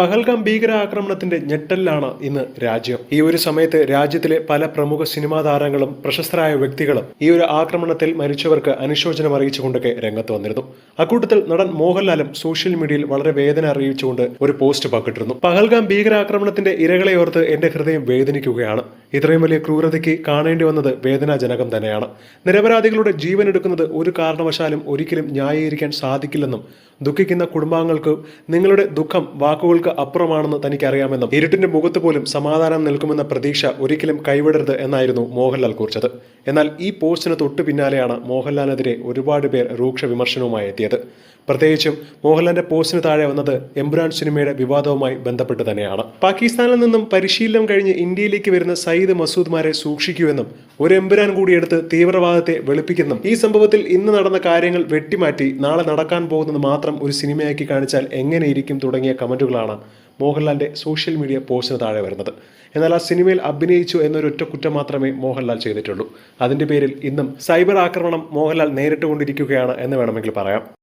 പഹൽഗാം ഭീകരാക്രമണത്തിന്റെ ഞെട്ടലിലാണ് ഇന്ന് രാജ്യം. ഈ ഒരു സമയത്ത് രാജ്യത്തിലെ പല പ്രമുഖ സിനിമാ താരങ്ങളും പ്രശസ്തരായ വ്യക്തികളും ഈ ഒരു ആക്രമണത്തിൽ മരിച്ചവർക്ക് അനുശോചനം അറിയിച്ചുകൊണ്ടൊക്കെ രംഗത്ത് വന്നിരുന്നു. അക്കൂട്ടത്തിൽ നടൻ മോഹൻലാലും സോഷ്യൽ മീഡിയയിൽ വളരെ വേദന അറിയിച്ചുകൊണ്ട് ഒരു പോസ്റ്റ് പങ്കിട്ടിരുന്നു. പഹൽഗാം ഭീകരാക്രമണത്തിന്റെ ഇരകളെ ഓർത്ത് എന്റെ ഹൃദയം വേദനിക്കുകയാണ്. ഇത്രയും വലിയ ക്രൂരതയ്ക്ക് കാണേണ്ടി വന്നത് വേദനാജനകം തന്നെയാണ്. നിരപരാധികളുടെ ജീവൻ എടുക്കുന്നത് ഒരു കാരണവശാലും ഒരിക്കലും ന്യായീകരിക്കാൻ സാധിക്കില്ലെന്നും ദുഃഖിക്കുന്ന കുടുംബാംഗങ്ങൾക്ക് നിങ്ങളുടെ ദുഃഖം വാക്കുകൾക്ക് അപ്പുറമാണെന്ന് തനിക്കറിയാമെന്നും ഇരുട്ടിന്റെ മുഖത്ത് പോലും സമാധാനം നിൽക്കുമെന്ന പ്രതീക്ഷ ഒരിക്കലും കൈവിടരുത് എന്നായിരുന്നു മോഹൻലാൽ കുറിച്ചത് എന്നാൽ ഈ പോസ്റ്റിന് തൊട്ടു പിന്നാലെയാണ് മോഹൻലാലിനെതിരെ ഒരുപാട് പേർ രൂക്ഷ വിമർശനവുമായി എത്തിയത്. പ്രത്യേകിച്ചും മോഹൻലാലിന്റെ പോസ്റ്റിന് താഴെ വന്നത് എംബ്രാൻ സിനിമയുടെ വിവാദവുമായി ബന്ധപ്പെട്ട് തന്നെയാണ്. പാകിസ്ഥാനിൽ നിന്നും പരിശീലനം കഴിഞ്ഞ് ഇന്ത്യയിലേക്ക് വരുന്ന സയ്യിദ് മസൂദ്മാരെ സൂക്ഷിക്കുമെന്നും ഒരു എംബ്രാൻ കൂടി എടുത്ത് തീവ്രവാദത്തെ വെളുപ്പിക്കുന്നും ഈ സംഭവത്തിൽ ഇന്ന് നടന്ന കാര്യങ്ങൾ വെട്ടിമാറ്റി നാളെ നടക്കാൻ പോകുന്നത് മാത്രം ഒരു സിനിമയാക്കി കാണിച്ചാൽ എങ്ങനെയിരിക്കും തുടങ്ങിയ കമന്റുകളാണ് മോഹൻലാലിന്റെ സോഷ്യൽ മീഡിയ പോസ്റ്റിന് താഴെ വരുന്നത്. എന്നാൽ ആ സിനിമയിൽ അഭിനയിച്ചു എന്നൊരൊറ്റ കുറ്റം മാത്രമേ മോഹൻലാൽ ചെയ്തിട്ടുള്ളൂ. അതിന്റെ പേരിൽ ഇന്നും സൈബർ ആക്രമണം മോഹൻലാൽ നേരിട്ടുകൊണ്ടിരിക്കുകയാണ് എന്ന് വേണമെങ്കിൽ പറയാം.